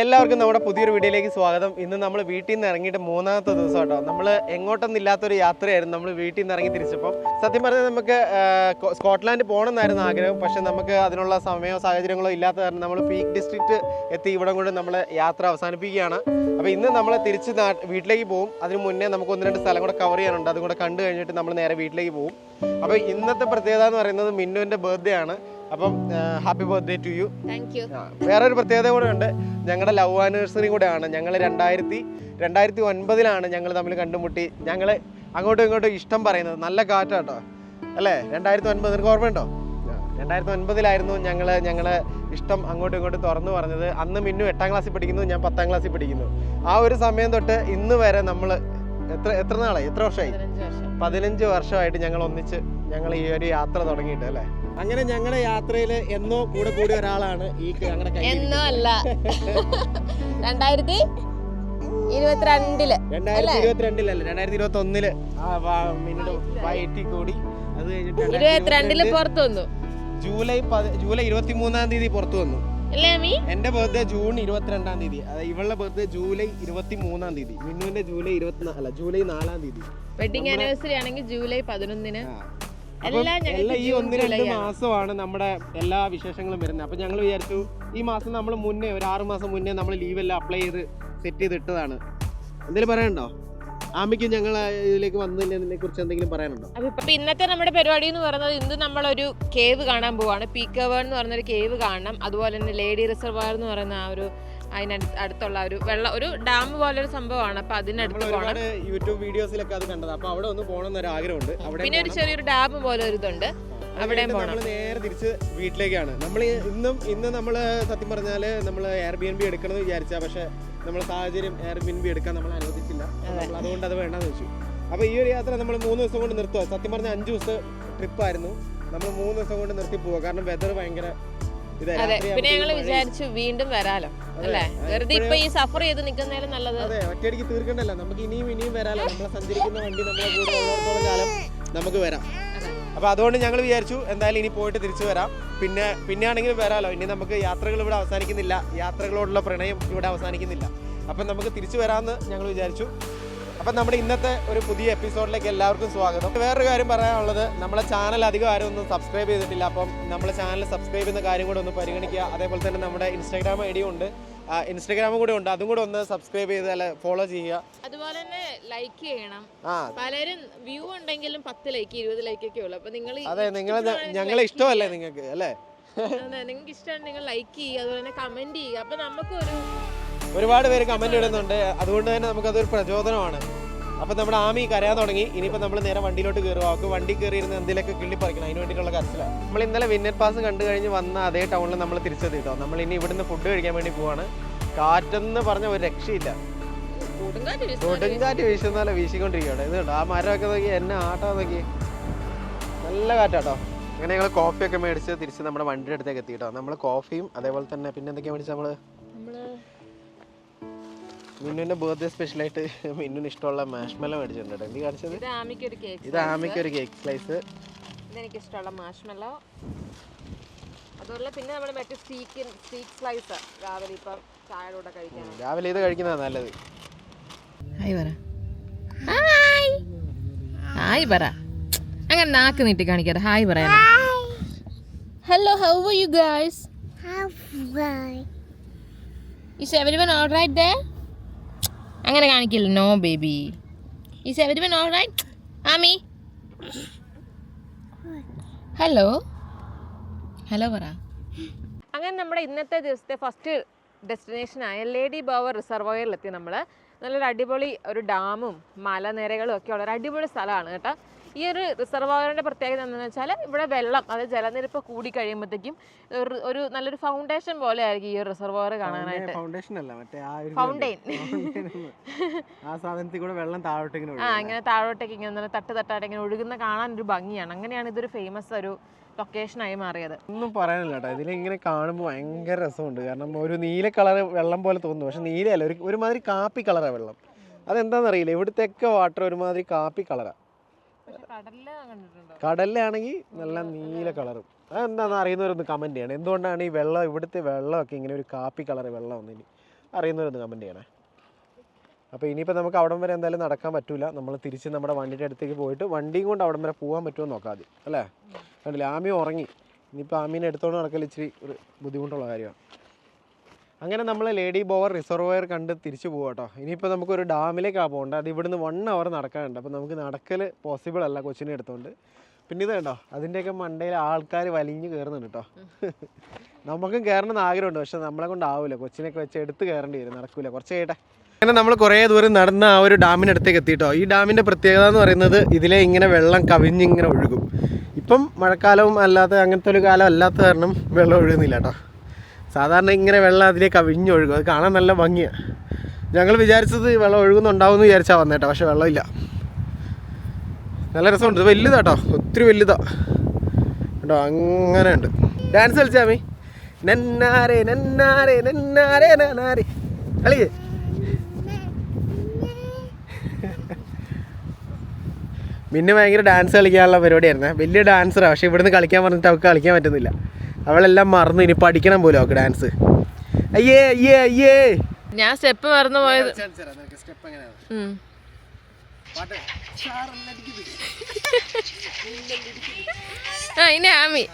എല്ലാവർക്കും നമ്മുടെ പുതിയൊരു വീഡിയോയിലേക്ക് സ്വാഗതം. ഇന്ന് നമ്മൾ വീട്ടിൽ നിന്ന് ഇറങ്ങിയിട്ട് മൂന്നാമത്തെ ദിവസം കേട്ടോ. നമ്മൾ എങ്ങോട്ടൊന്നും ഇല്ലാത്തൊരു യാത്രയായിരുന്നു. നമ്മൾ വീട്ടിൽ നിന്ന് ഇറങ്ങി തിരിച്ചപ്പം. സത്യം പറഞ്ഞാൽ നമുക്ക് സ്കോട്ട്ലാൻഡ് പോകണമെന്നായിരുന്നു ആഗ്രഹം. പക്ഷെ നമുക്ക് അതിനുള്ള സമയമോ സാഹചര്യങ്ങളോ ഇല്ലാത്ത കാരണം നമ്മൾ പീക്ക് ഡിസ്ട്രിക്റ്റ് എത്തി ഇവിടെ കൊണ്ട് നമ്മൾ യാത്ര അവസാനിപ്പിക്കുകയാണ്. അപ്പോൾ ഇന്ന് നമ്മൾ തിരിച്ച് വീട്ടിലേക്ക് പോകും അതിന് മുന്നേ നമുക്ക് ഒന്ന് രണ്ട് സ്ഥലം കൂടെ കവർ ചെയ്യാനുണ്ട്. അതും കൂടെ കണ്ടു കഴിഞ്ഞിട്ട് നമ്മൾ നേരെ വീട്ടിലേക്ക് പോകും അപ്പോൾ ഇന്നത്തെ പ്രത്യേകത എന്ന് പറയുന്നത് മിന്നുവിന്റെ ബർത്ത്ഡേ ആണ്. അപ്പം ഹാപ്പി ബർത്ത്ഡേ ടു യു ആ, വേറൊരു പ്രത്യേകത കൂടെ ഉണ്ട്. ഞങ്ങളുടെ ലവ് ആനിവേഴ്സറി കൂടെയാണ്. ഞങ്ങൾ രണ്ടായിരത്തി രണ്ടായിരത്തി ഒൻപതിലാണ് ഞങ്ങൾ തമ്മിൽ കണ്ടുമുട്ടി. ഞങ്ങൾ അങ്ങോട്ടും ഇങ്ങോട്ടും ഇഷ്ടം പറയുന്നത്. നല്ല കാറ്റാട്ടോ. അല്ലേ? രണ്ടായിരത്തി ഒൻപത് നിനക്ക് ഓർമ്മയുണ്ടോ? രണ്ടായിരത്തി ഒൻപതിലായിരുന്നു ഞങ്ങൾ ഞങ്ങൾ ഇഷ്ടം അങ്ങോട്ടും ഇങ്ങോട്ടും തുറന്നു പറഞ്ഞത്. അന്ന് മിന്നു എട്ടാം ക്ലാസ്സിൽ പഠിക്കുന്നു ഞാൻ പത്താം ക്ലാസ്സിൽ പഠിക്കുന്നു. ആ ഒരു സമയം തൊട്ട് ഇന്ന് വരെ നമ്മൾ എത്ര എത്ര നാളായി? എത്ര വർഷമായി പതിനഞ്ച് വർഷം. പതിനഞ്ച് വർഷമായിട്ട് ഞങ്ങൾ ഒന്നിച്ച് ഞങ്ങൾ ഈ ഒരു യാത്ര തുടങ്ങിയിട്ട് അല്ലേ? അങ്ങനെ ഞങ്ങളുടെ യാത്രയിൽ എന്നോ കൂടെ കൂടിയ ഒരാളാണ് ഈ എന്നോ അല്ല. രണ്ടായിരത്തി ഇരുപത്തിരണ്ടിൽ രണ്ടായിരത്തി ഇരുപത്തിരണ്ടിലല്ല രണ്ടായിരത്തി ഇരുപത്തി ഒന്നിൽ വയറ്റി കൂടി. അത് കഴിഞ്ഞിട്ട് ഇരുപത്തിരണ്ടിൽ പുറത്തു വന്നു. ജൂലൈ ജൂലൈ ഇരുപത്തി മൂന്നാം തീയതി പുറത്തു വന്നു. എന്റെ ബർത്ത്ഡേ ജൂൺ ഇരുപത്തിരണ്ടാം തീയതി. ഇവളുടെ ബർത്ത്ഡേ ജൂലൈ ഇരുപത്തി മൂന്നാം തീയതി. മിന്നുവിന്റെ ജൂലൈ ഇരുപത്തിനാല് ജൂലൈ നാലാം തീയതി. വെഡിങ് ആനിവേഴ്സറി ആണെങ്കിൽ ജൂലൈ പതിനൊന്നിന്. എല്ലാം ഈ ഒന്ന് രണ്ട്. മാസമാണ് നമ്മുടെ എല്ലാ വിശേഷങ്ങളും വരുന്നത്. അപ്പൊ ഞങ്ങൾ വിചാരിച്ചു ഈ മാസം നമ്മൾ മുന്നേ ഒരു ആറ് മാസം മുന്നേ നമ്മൾ ലീവ് എല്ലാം അപ്ലൈ ചെയ്ത് സെറ്റ് ചെയ്ത് ഇട്ടതാണ്. എന്തെങ്കിലും പറയണ്ടോ ആമിക്ക് ഞങ്ങൾ ഇതിലേക്ക് വന്നതിനെ കുറിച്ച് എന്തെങ്കിലും പറയാനുണ്ടോ? അപ്പൊ ഇന്നത്തെ നമ്മുടെ പരിപാടി എന്ന് പറയുന്നത് ഇന്ന് നമ്മളൊരു കേവ് കാണാൻ പോവാണ്. പീക്കവേൺ എന്ന് പറയുന്ന ഒരു കേവ് കാണണം. അതുപോലെ തന്നെ ലേഡി റിസർവയർ എന്ന് പറയുന്ന ആ ഒരു അതിനടുത്ത് അടുത്തുള്ള ഒരു വെള്ളം ഒരു ഡാം പോലെ ഒരു സംഭവമാണ്. അപ്പൊ അതിനടുത്ത് പോകണം യൂട്യൂബ് വീഡിയോസിലൊക്കെ അത് കണ്ടത്. അപ്പൊ അവിടെ ഒന്ന് പോകണം എന്നൊരു ആഗ്രഹമുണ്ട്. അവിടെ പിന്നെ ഒരു ചെറിയൊരു ഡാം പോലെ ഒരു ഇതുണ്ട്. അവിടെയും പോണം. നമ്മൾ നേരെ തിരിച്ച് വീട്ടിലേക്കാണ്. നമ്മൾ ഇന്നും ഇന്ന് നമ്മൾ സത്യം പറഞ്ഞാൽ നമ്മൾ എയർ ബി എൻ ബി എടുക്കണമെന്ന് വിചാരിച്ച പക്ഷെ നമ്മൾ സാഹചര്യം എയർ ബി എൻ ബി എടുക്കാൻ നമ്മൾ അനുവദിച്ചില്ല അതുകൊണ്ട് അത് വേണ്ടെന്ന് വെച്ചു. അപ്പൊ ഈ ഒരു യാത്ര നമ്മൾ മൂന്ന് ദിവസം കൊണ്ട് നിർത്തുക സത്യം പറഞ്ഞാൽ അഞ്ച് ദിവസം ട്രിപ്പായിരുന്നു. നമ്മൾ മൂന്ന് ദിവസം കൊണ്ട് നിർത്തി പോവുക കാരണം വെതർ ഭയങ്കര അതെ പിന്നെ ഞങ്ങൾ വിചാരിച്ചു വീണ്ടും വരാലോ അല്ലേ? വെറുതെ ഇപ്പൊ ഈ സഫർ ചെയ്ത് നിൽക്കുന്നതിലും നല്ലത്. അതെ ഒറ്റയടിക്ക് തീർക്കണ്ടല്ലോ. നമുക്ക് ഇനിയും ഇനിയും വരാലോ. നമ്മളെ സഞ്ചരിക്കുന്ന വണ്ടി നമ്മളെ കൂടെ ഉള്ളിടത്തോളം കാലം നമുക്ക് വരാം. അപ്പോൾ അപ്പൊ അതുകൊണ്ട് ഞങ്ങൾ വിചാരിച്ചു എന്തായാലും ഇനി പോയിട്ട് തിരിച്ചു വരാം. പിന്നെ പിന്നെ ആണെങ്കിൽ വരാലോ. ഇനി നമുക്ക് യാത്രകൾ ഇവിടെ അവസാനിക്കുന്നില്ല. യാത്രകളോടുള്ള പ്രണയം ഇവിടെ അവസാനിക്കുന്നില്ല. അപ്പം നമുക്ക് തിരിച്ചു വരാമെന്ന് ഞങ്ങൾ വിചാരിച്ചു. അപ്പം നമ്മുടെ ഇന്നത്തെ ഒരു പുതിയ എപ്പിസോഡിലേക്ക് എല്ലാവർക്കും സ്വാഗതം. വേറൊരു കാര്യം പറയാനുള്ളത് നമ്മളെ ചാനൽ അധികം ആരും ഒന്നും സബ്സ്ക്രൈബ് ചെയ്തിട്ടില്ല. അപ്പം നമ്മളെ ചാനൽ സബ്സ്ക്രൈബ് ചെയ്യുന്ന കാര്യം കൂടെ ഒന്ന് പരിഗണിക്കുക. അതേപോലെ തന്നെ നമ്മുടെ ഇൻസ്റ്റാഗ്രാം ഐ ഡി ഉണ്ട്. ഇൻസ്റ്റാഗ്രാമും കൂടെ ഉണ്ട്. അതും കൂടെ ഒന്ന് സബ്സ്ക്രൈബ് ചെയ്ത് അല്ലെ ഫോളോ ചെയ്യുക. അതുപോലെ തന്നെ ലൈക്ക് ചെയ്യണം. പലരും വ്യൂ ഉണ്ടെങ്കിലും പത്ത് ലൈക്ക് ഇരുപത് ലൈക്ക് ഒക്കെ ഉള്ളു. അപ്പൊ നിങ്ങൾ അതെ നിങ്ങൾ ഞങ്ങളെ ഇഷ്ടമല്ലേ നിങ്ങൾക്ക്? അല്ലേ? നിങ്ങൾക്ക് ഇഷ്ടമാണ് നിങ്ങൾ ലൈക്ക് ചെയ്യുക. അതുപോലെ തന്നെ കമന്റ് ചെയ്യുക. അപ്പൊ നമുക്കൊരു ഒരുപാട് പേര് കമന്റ് ഇടുന്നുണ്ട്. അതുകൊണ്ട് തന്നെ നമുക്കതൊരു പ്രചോദനമാണ്. അപ്പൊ നമ്മുടെ ആമി കരയാൻ തുടങ്ങി. ഇനിയിപ്പോ നമ്മൾ നേരെ വണ്ടിയിലോട്ട് കയറുക അവർക്ക് വണ്ടി കയറിയിരുന്ന് എന്തിലൊക്കെ കിള്ളി പറിക്കണം അതിന് വേണ്ടിയിട്ടുള്ള കരച്ചിലാണ് നമ്മൾ ഇന്നലെ വിന്നർ പാസ് കണ്ടു കഴിഞ്ഞ് വന്ന അതേ ടൗണിൽ നമ്മൾ തിരിച്ചെത്തി കേട്ടോ. നമ്മൾ ഇനി ഇവിടുന്ന് ഫുഡ് കഴിക്കാൻ വേണ്ടി പോവാണ്. കാറ്റെന്ന് പറഞ്ഞ ഒരു രക്ഷയില്ല. കൊടുങ്കാറ്റ് വീശുന്നാലും വീശിക്കൊണ്ടിരിക്കുകയാണ്. ഇത് കേട്ടോ ആ മരമൊക്കെ നോക്കി എന്നെ ആട്ടാ നോക്കി. നല്ല കാറ്റാട്ടോ അങ്ങനെ ഞങ്ങൾ കോഫിയൊക്കെ മേടിച്ച് തിരിച്ച് നമ്മുടെ വണ്ടിയുടെ അടുത്തേക്ക് എത്തി കേട്ടോ. നമ്മൾ കോഫിയും അതേപോലെ തന്നെ പിന്നെ എന്തൊക്കെയാണ് മേടിച്ചത് നമ്മൾ മിന്നുവിന്റെ ബർത്ത്ഡേ സ്പെഷ്യൽ ആയിട്ട് മിന്നുവിന് ഇഷ്ടമുള്ള മാഷ്മല മേടിച്ചിട്ടുണ്ട്. എന്ത് കാണിച്ചത്? ഇത് ആമിക്ക് ഒരു കേക്ക് ഇത് ആമയ്ക്ക് ഒരു കേക്ക് സ്ലൈസ് ഇതെനിക്ക് ഇഷ്ടമുള്ള മാഷ്മെല്ലോ അതുപോലെ പിന്നെ നമ്മൾ മറ്റേ സ്റ്റീക്ക് സ്റ്റീക്ക് സ്ലൈസ് രാവിലെ ഇപ്പം ചായയുടെ കൂടെ കഴിക്കാൻ. രാവിലെ ഇത് കഴിക്കുന്നതാണ് നല്ലത്. ഹായ് പറ. ഹായ്. ഹായ് പറ. അങ്ങനെ നാക്ക് നീട്ടി കാണിക്കാതെ ഹായ് പറയാൻ hello how are you guys is everyone alright ദേ അങ്ങനെ കാണിക്കില്ല. No baby is everybody all right Ami hello hello പറ. അങ്ങനെ നമ്മുടെ ഇന്നത്തെ ദിവസത്തെ ഫസ്റ്റ് ഡെസ്റ്റിനേഷനായ ലേഡി ബവർ റിസർവോയറിലെത്തി നമ്മൾ നല്ലൊരു അടിപൊളി ഒരു ഡാമും മലനിരകളും ഒക്കെ ഉള്ള ഒരു അടിപൊളി സ്ഥലമാണ് കേട്ടോ. ഈ ഒരു റിസർവോയറിന്റെ പ്രത്യേകത എന്താണെന്ന് വെച്ചാൽ ഇവിടെ വെള്ളം അതായത് ജലനിരപ്പ് കൂടി കഴിയുമ്പോഴത്തേക്കും ഒരു നല്ലൊരു ഫൗണ്ടേഷൻ പോലെ ആയിരിക്കും ഈ ഒരു റിസർവോയർ കാണാനായിട്ട്. ഫൗണ്ടേഷൻ അല്ല മറ്റേ ആ ഒരു ആ സാധനത്തിൽ കൂടെ വെള്ളം താഴോട്ട് ഇങ്ങനെ ആ ഇങ്ങനെ താഴോട്ടേക്ക് ഇങ്ങനെ നല്ല തട്ട് തട്ടായിട്ട് ഇങ്ങനെ ഒഴുകുന്ന കാണാൻ ഒരു ഭംഗിയാണ്. അങ്ങനെയാണ് ഇതൊരു ഫേമസ് ഒരു ലൊക്കേഷനായി മാറിയത്. ഒന്നും പറയാനില്ല കേട്ടോ. ഇതിലിങ്ങനെ കാണുമ്പോൾ ഭയങ്കര രസമുണ്ട്. കാരണം ഒരു നീല കളർ വെള്ളം പോലെ തോന്നുന്നു. പക്ഷെ നീലയല്ല ഒരു ഒരുമാതിരി കാപ്പി കളറാണ് വെള്ളം. അതെന്താണെന്നറിയില്ല ഇവിടുത്തെയൊക്കെ വാട്ടർ ഒരുമാതിരി കാപ്പി കളറാണ് കടലിലാണെങ്കിൽ നല്ല നീല കളറും. അതെന്താണെന്ന് അറിയുന്നവരൊന്ന് കമന്റ് ചെയ്യണം. എന്തുകൊണ്ടാണ് ഈ വെള്ളം ഇവിടുത്തെ വെള്ളമൊക്കെ ഇങ്ങനെ ഒരു കാപ്പി കളർ വെള്ളം ഒന്നിനി അറിയുന്നവരൊന്ന് കമന്റ് ചെയ്യണേ. അപ്പോൾ ഇനിയിപ്പോൾ നമുക്ക് അവിടം വരെ എന്തായാലും നടക്കാൻ പറ്റൂല. നമ്മൾ തിരിച്ച് നമ്മുടെ വണ്ടിയുടെ അടുത്തേക്ക് പോയിട്ട് വണ്ടിയും കൊണ്ട് അവിടം വരെ പോകാൻ പറ്റുമോ നോക്കാം ആദ്യം അല്ലേ? കണ്ടില്ല? ആമി ഉറങ്ങി. ഇനിയിപ്പോൾ ആമീനെ എടുത്തോണ്ട് നടക്കൽ ഇച്ചിരി ഒരു ബുദ്ധിമുട്ടുള്ള കാര്യമാണ് അങ്ങനെ നമ്മൾ ലേഡി ബോവർ റിസർവയർ കണ്ട് തിരിച്ചു പോകാം കേട്ടോ ഇനിയിപ്പോൾ നമുക്കൊരു ഡാമിലേക്കാണ് പോകേണ്ടത് അത് ഇവിടുന്ന് വൺ അവർ നടക്കാനുണ്ട്. അപ്പോൾ നമുക്ക് നടക്കൽ പോസിബിൾ അല്ല കൊച്ചിനെ എടുത്തുകൊണ്ട് പിന്നെ ഇത് കണ്ടോ? അതിന്റെയൊക്കെ മണ്ടയിൽ ആൾക്കാർ വലിഞ്ഞ് കയറുന്നുണ്ട് കേട്ടോ നമുക്കും കയറണമെന്ന് ആഗ്രഹമുണ്ട്. പക്ഷെ നമ്മളെ കൊണ്ട് ആവില്ല കൊച്ചിനൊക്കെ വെച്ച് എടുത്ത് കയറേണ്ടി വരും. നടക്കൂല. കുറച്ച് കേട്ടെ അങ്ങനെ നമ്മൾ കുറേ ദൂരം നടന്ന് ആ ഒരു ഡാമിനടുത്തേക്ക് എത്തിയിട്ടോ ഈ ഡാമിന്റെ പ്രത്യേകത എന്ന് പറയുന്നത് ഇതിലെ ഇങ്ങനെ വെള്ളം കവിഞ്ഞിങ്ങനെ ഒഴുകും. ഇപ്പം മഴക്കാലവും അല്ലാത്ത അങ്ങനത്തെ ഒരു കാലം അല്ലാത്ത കാരണം വെള്ളം ഒഴുകുന്നില്ല കേട്ടോ സാധാരണ ഇങ്ങനെ വെള്ളം അതിലേക്ക് അവിഞ്ഞൊഴുകും. അത് കാണാൻ നല്ല ഭംഗിയാണ് ഞങ്ങൾ വിചാരിച്ചത് വെള്ളം ഒഴുകുന്നുണ്ടാവും എന്ന് വിചാരിച്ചാൽ വന്നേട്ടോ പക്ഷെ വെള്ളമില്ല. നല്ല രസമുണ്ട്. ഇത് വലുതാട്ടോ ഒത്തിരി വലുതാ. കേട്ടോ അങ്ങനെ ഉണ്ട്. ഡാൻസ് കളിച്ചാമി നന്നാരേ നന്നാരേ നന്നാരേ നന്നാരേ. കളിയേ പിന്നെ ഭയങ്കര ഡാൻസ് കളിക്കാനുള്ള പരിപാടിയായിരുന്നേ. വലിയ ഡാൻസറാണ് പക്ഷെ ഇവിടുന്ന് കളിക്കാൻ പറഞ്ഞിട്ട് അവൾക്ക് കളിക്കാൻ പറ്റുന്നില്ല. അവളെല്ലാം മറന്നു. ഇനി പഠിക്കണം പോലും അവൾക്ക് ഡാൻസ് അയ്യേ അയ്യേ അയ്യേ. ഞാൻ സ്റ്റെപ്പ് മറന്നു പോയത്. ആ ഇനി ആമി.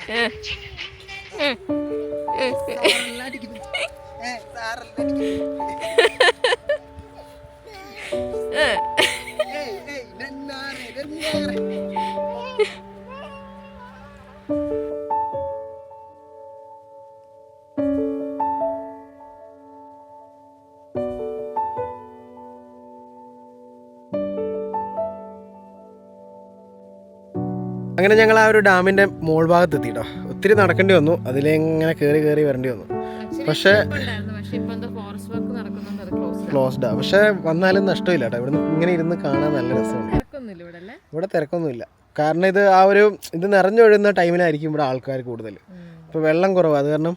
അങ്ങനെ ഞങ്ങൾ ആ ഒരു ഡാമിന്റെ മോൾ ഭാഗത്ത് എത്തിട്ടോ ഒത്തിരി നടക്കേണ്ടി വന്നു. അതിലെങ്ങനെ കയറി കയറി വരേണ്ടി വന്നു. പക്ഷേ ക്ലോസ്ഡാ പക്ഷേ വന്നാലും നഷ്ടമില്ല കേട്ടോ. ഇവിടുന്ന് ഇങ്ങനെ ഇരുന്ന് കാണാൻ നല്ല രസമാണ് നടക്കുന്നില്ല ഇവിടെ അല്ലേ? ഇവിടെ തിരക്കൊന്നുമില്ല. കാരണം ഇത് ആ ഒരു ഇത് നിറഞ്ഞൊഴുകുന്ന ടൈമിലായിരിക്കും ഇവിടെ ആൾക്കാർ കൂടുതൽ. ഇപ്പോൾ വെള്ളം കുറവ്. അത് കാരണം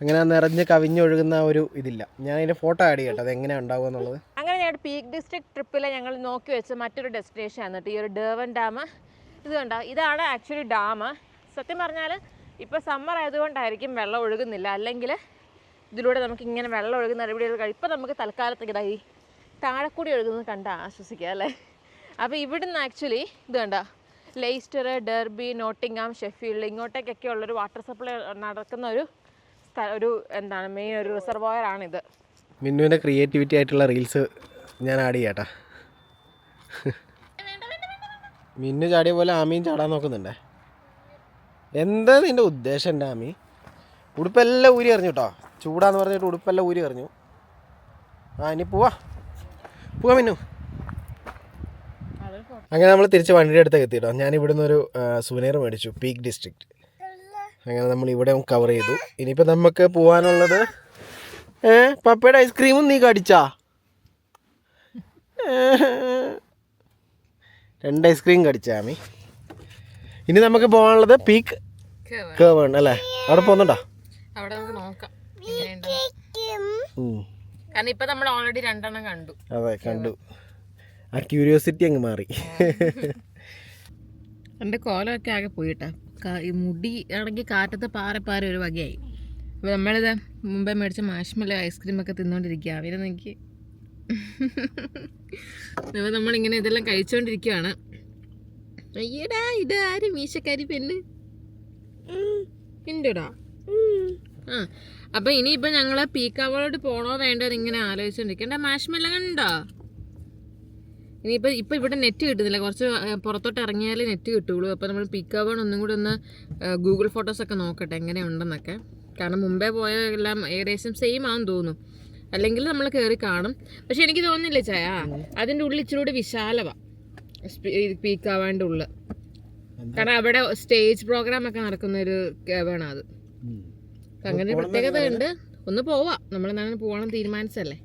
അങ്ങനെ നിറഞ്ഞ് കവിഞ്ഞൊഴുകുന്ന ഒരു ഇതില്ല. ഞാൻ അതിന്റെ ഫോട്ടോ ആഡ് ചെയ്യട്ടെ. അത് എങ്ങനെയാണ് ഉണ്ടാവുക എന്നുള്ളത്? അങ്ങനെ ഞങ്ങളുടെ പീക്ക് ഡിസ്ട്രിക്ട് ട്രിപ്പിൽ ഞങ്ങൾ നോക്കി വെച്ച മറ്റൊരു ഡെസ്റ്റിനേഷൻ ആണ് കേട്ടോ ഈ ഒരു ഡേവൻ ഡാം. ഇത് കണ്ടോ? ഇതാണ് ആക്ച്വലി ഡാം സത്യം പറഞ്ഞാൽ ഇപ്പോൾ സമ്മർ ആയതുകൊണ്ടായിരിക്കും വെള്ളം ഒഴുകുന്നില്ല. അല്ലെങ്കിൽ ഇതിലൂടെ നമുക്ക് ഇങ്ങനെ വെള്ളം ഒഴുകുന്ന കഴിയും ഇപ്പോൾ നമുക്ക് തൽക്കാലത്തേക്ക് ഇതായി താഴെക്കൂടി ഒഴുകുന്നത് കണ്ട് ആശ്വസിക്കുക അല്ലേ? അപ്പോൾ ഇവിടുന്ന് ആക്ച്വലി ഇത് കണ്ട? ലെയ്സ്റ്റർ ഡെർബി നോട്ടിങ്ങാം ഷെഫീൽഡ് ഇങ്ങോട്ടേക്കൊക്കെ ഉള്ളൊരു വാട്ടർ സപ്ലൈ നടക്കുന്ന ഒരു ഒരു എന്താണ് മെയിൻ ഒരു റിസർവോയർ ആണിത്. മിന്നുവിന്റെ ക്രിയേറ്റിവിറ്റി ആയിട്ടുള്ള റീൽസ് ഞാൻ ആഡ് ചെയ്യാട്ടാ. മിന്നു ചാടിയ പോലെ ആമിയും ചാടാൻ നോക്കുന്നുണ്ടേ. എന്താ നിന്റെ ഉദ്ദേശം എന്റെ ആമി? ഉടുപ്പെല്ലാം ഊരി എറിഞ്ഞു കേട്ടോ ചൂടാന്ന് പറഞ്ഞിട്ട് ഉടുപ്പെല്ലാം ഊരി എറിഞ്ഞു. ആ ഇനി പോവാ. പോവാ മിന്നു. അങ്ങനെ നമ്മൾ തിരിച്ച് വണ്ടിയുടെ അടുത്തേക്ക് എത്തി കേട്ടോ ഞാൻ ഇവിടുന്ന് ഒരു സുവനീർ മേടിച്ചു. പീക്ക് ഡിസ്ട്രിക്റ്റ് അങ്ങനെ നമ്മൾ ഇവിടെ കവർ ചെയ്തു. ഇനിയിപ്പോൾ നമുക്ക് പോകാനുള്ളത് ഏ പപ്പയുടെ ഐസ്ക്രീമും നീ കടിച്ചാ? രണ്ട് ഐസ്ക്രീം കടിച്ചാമി ഇനി നമുക്ക് പോകാനുള്ളത് പീക്ക് കേവാണ് അല്ലേ? അവിടെ പോകുന്നുണ്ടോ അവിടെ നമുക്ക് നോക്കാം. കാരണം ഇപ്പൊ നമ്മൾ ഓൾറെഡി രണ്ടെണ്ണം കണ്ടു. അതെ കണ്ടു. ആ ക്യൂരിയോസിറ്റി അങ്ങ് മാറി. എന്റെ കോലമൊക്കെ ആകെ പോയിട്ടാ. ഈ മുടി ആണെങ്കിൽ കാറ്റത്ത് പാറ പാറ ഒരു വകയായി. അപ്പോൾ നമ്മളിത് മുമ്പേ മേടിച്ച മാഷ്മല ഐസ്ക്രീം ഒക്കെ തിന്നുകൊണ്ടിരിക്കുക അവരെ നോക്കി അപ്പോൾ നമ്മളിങ്ങനെ ഇതെല്ലാം കഴിച്ചുകൊണ്ടിരിക്കുകയാണ് അയ്യടാ ഇത് ആര്? മീശക്കാരി പെണ്ണ്. ഉണ്ടോടാ ആ അപ്പൊ ഇനിയിപ്പോ ഞങ്ങൾ പീക്കാവളോട് പോണോ വേണ്ടോ എന്ന് ഇങ്ങനെ ആലോചിച്ചോണ്ടിരിക്കണ്ട മാഷ്മെല്ലാം കണ്ടോ? ഇനിയിപ്പോൾ ഇപ്പൊ ഇവിടെ നെറ്റ് കിട്ടുന്നില്ല. കുറച്ച് പുറത്തോട്ട് ഇറങ്ങിയാലേ നെറ്റ് കിട്ടുള്ളൂ. അപ്പോൾ നമ്മൾ പീക്കാവോൺ ഒന്നും കൂടി ഒന്ന് ഗൂഗിൾ ഗൂഗിൾ ഫോട്ടോസൊക്കെ നോക്കട്ടെ എങ്ങനെയുണ്ടെന്നൊക്കെ. കാരണം മുമ്പേ പോയ എല്ലാം ഏകദേശം സെയിം ആണെന്ന് തോന്നുന്നു. അല്ലെങ്കിൽ നമ്മൾ കയറി കാണും. പക്ഷെ എനിക്ക് തോന്നുന്നില്ല ചായ? അതിന്റെ ഉള്ളിൽ ഇച്ചിരി കൂടി വിശാലമാണ് പീക്ക് ആവാണ്ട് ഉള്ള. കാരണം അവിടെ സ്റ്റേജ് പ്രോഗ്രാം ഒക്കെ നടക്കുന്ന ഒരു കേവാണ് അത്. അങ്ങനെ ഒരു പ്രത്യേകത ഉണ്ട്. ഒന്ന് പോവാ. നമ്മൾ എന്താണ് പോകണം തീരുമാനിച്ചല്ലേ.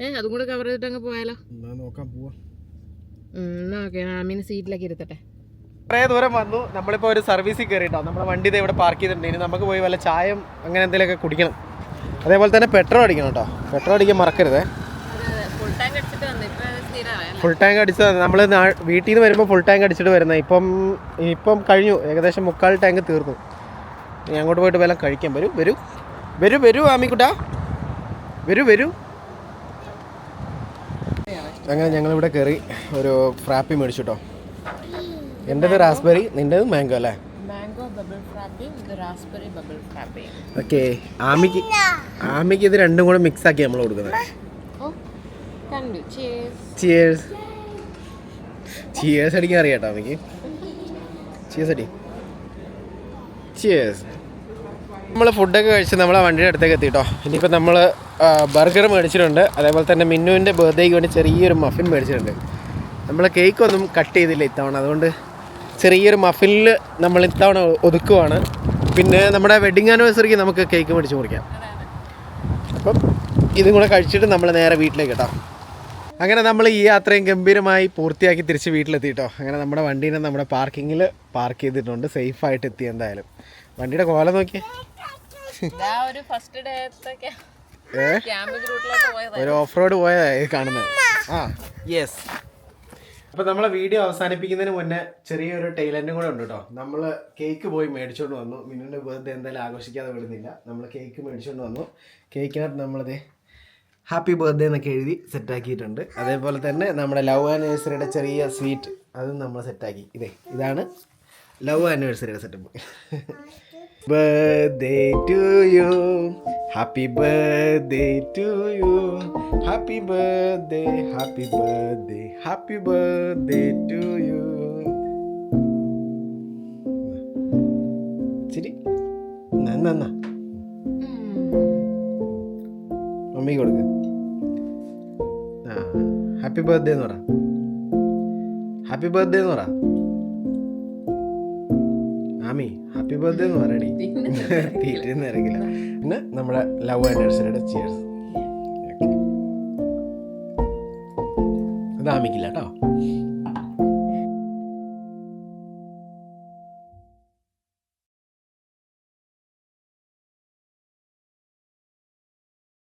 ഏ അതും കൂടെ കവർ ചെയ്തിട്ട് അങ്ങ് പോയാലോ? എന്നാ ഓക്കെ. ആമീനെ സീറ്റിലേക്ക് ഇരുത്തട്ടെ. കുറേ ദൂരം വന്നു. നമ്മളിപ്പോൾ ഒരു സർവീസിൽ കയറിയിട്ടോ നമ്മുടെ വണ്ടി ദേ ഇവിടെ പാർക്ക് ചെയ്തിട്ടുണ്ട്. ഇനി നമുക്ക് പോയി വല്ല ചായം അങ്ങനെ എന്തെങ്കിലുമൊക്കെ കുടിക്കണം. അതേപോലെ തന്നെ പെട്രോൾ അടിക്കണം കേട്ടോ പെട്രോൾ അടിക്കാൻ മറക്കരുത്. ഫുൾ ടാങ്ക് അടിച്ചത്. നമ്മൾ വീട്ടിൽ നിന്ന് വരുമ്പോൾ ഫുൾ ടാങ്ക് അടിച്ചിട്ട് വരുന്നത്. ഇപ്പം ഇപ്പം കഴിഞ്ഞു. ഏകദേശം മുക്കാൽ ടാങ്ക് തീർന്നു. ഞാൻ അങ്ങോട്ട് പോയിട്ട് വല്ലതും കഴിക്കാൻ വരൂ വരൂ. വരൂ വരൂ ആമിക്കുട്ടാ. വരൂ വരൂ. അങ്ങനെ ഞങ്ങളിവിടെ കയറി ഒരു ഫ്രാപ്പി മേടിച്ചു കേട്ടോ എന്റെത് റാസ്ബെറി നിന്റെത് മാംഗോ അല്ലേ? ബബിൾ ഫ്രാപ്പിംഗ് ഇത് റാസ്ബെറി ബബിൾ ഫ്രാപ്പിംഗ് ഓക്കെ ആമിക്ക് ആമിക്ക് ഇത് രണ്ടും കൂടെ മിക്സ് ആക്കി നമ്മൾ കൊടുക്കുന്നത്. കണ്ടു. ചിയേഴ്സ് ചിയേഴ്സ് അടിക്കാൻ അറിയാട്ടോ ആമിക്ക്. ചിയേഴ്സ് അടി. ചിയേഴ്സ് നമ്മൾ ഫുഡൊക്കെ കഴിച്ച് നമ്മളെ വണ്ടിയുടെ അടുത്തേക്ക് എത്തിട്ടോ. ഇനിയിപ്പോൾ നമ്മൾ ബർഗർ മേടിച്ചിട്ടുണ്ട്. അതേപോലെ തന്നെ മിന്നുവിന്റെ ബർത്ത്ഡേക്ക് വേണ്ടി ചെറിയൊരു മഫിൻ മേടിച്ചിട്ടുണ്ട്. നമ്മൾ കേക്കൊന്നും കട്ട് ചെയ്തില്ല ഇത്തവണ. അതുകൊണ്ട് ചെറിയൊരു മഫിനിൽ നമ്മൾ ഇത്തവണ ഒതുക്കുവാണ്. പിന്നെ നമ്മുടെ വെഡിങ് ആനിവേഴ്സറിക്ക് നമുക്ക് കേക്ക് മേടിച്ച് കൊടുക്കാം അപ്പം ഇതും കൂടെ കഴിച്ചിട്ട് നമ്മൾ നേരെ വീട്ടിലേക്ക് കേട്ടോ. അങ്ങനെ നമ്മൾ ഈ യാത്രയും ഗംഭീരമായി പൂർത്തിയാക്കി തിരിച്ച് വീട്ടിലെത്തി കേട്ടോ. അങ്ങനെ നമ്മുടെ വണ്ടീനെ നമ്മുടെ പാർക്കിങ്ങിൽ പാർക്ക് ചെയ്തിട്ടുണ്ട്. സേഫായിട്ട് എത്തി എന്തായാലും. വണ്ടിയുടെ കോല നോക്കിയേ. ഇതാ ഒരു ഫസ്റ്റ് ഡേ ഏ? ക്യാമ്പിംഗ് റൂട്ടിലോട്ട് പോയത്. ഒരു ഓഫ് റോഡ് പോയതായി കാണുന്നത്. ആ. യെസ് അപ്പോൾ നമ്മളെ വീഡിയോ അവസാനിപ്പിക്കുന്നതിന് മുന്നേ ചെറിയൊരു ടൈലന്റും കൂടെ ഉണ്ട് കേട്ടോ നമ്മൾ കേക്ക് പോയി മേടിച്ചോണ്ട് വന്നു. മിന്നിന്റെ ബർത്ത്ഡേ എന്തായാലും ആഘോഷിക്കാതെ വിടുന്നില്ല. നമ്മൾ കേക്ക് മേടിച്ചോണ്ട് വന്നു. കേക്കിനകത്ത് നമ്മളത് ഹാപ്പി ബർത്ത്ഡേ എന്നൊക്കെ എഴുതി സെറ്റാക്കിയിട്ടുണ്ട് അതേപോലെ തന്നെ നമ്മുടെ ലവ് ആനിവേഴ്സറിയുടെ ചെറിയ സ്വീറ്റ് അതും നമ്മൾ സെറ്റാക്കി ഇതേ ഇതാണ് love ആനിവേഴ്സറിയുടെ setup birthday to you happy birthday to you happy birthday happy birthday happy birthday to you ശരി നന്ന മമ്മിക്ക് കൊടുക്ക. ആ ഹാപ്പി ബർത്ത്ഡേ എന്ന് പറ. ഹാപ്പി ബർത്ത്ഡേ എന്ന് പറ. ആമി ഹാപ്പി ബർത്ത്ഡേ എന്ന് പറയണേ തീറ്റൊന്നും ഇറങ്ങില്ല പിന്നെ നമ്മുടെ ലവ് ആനിവേഴ്സറിയുടെ ചിയേഴ്സ് അത് ആമിക്കില്ല കേട്ടോ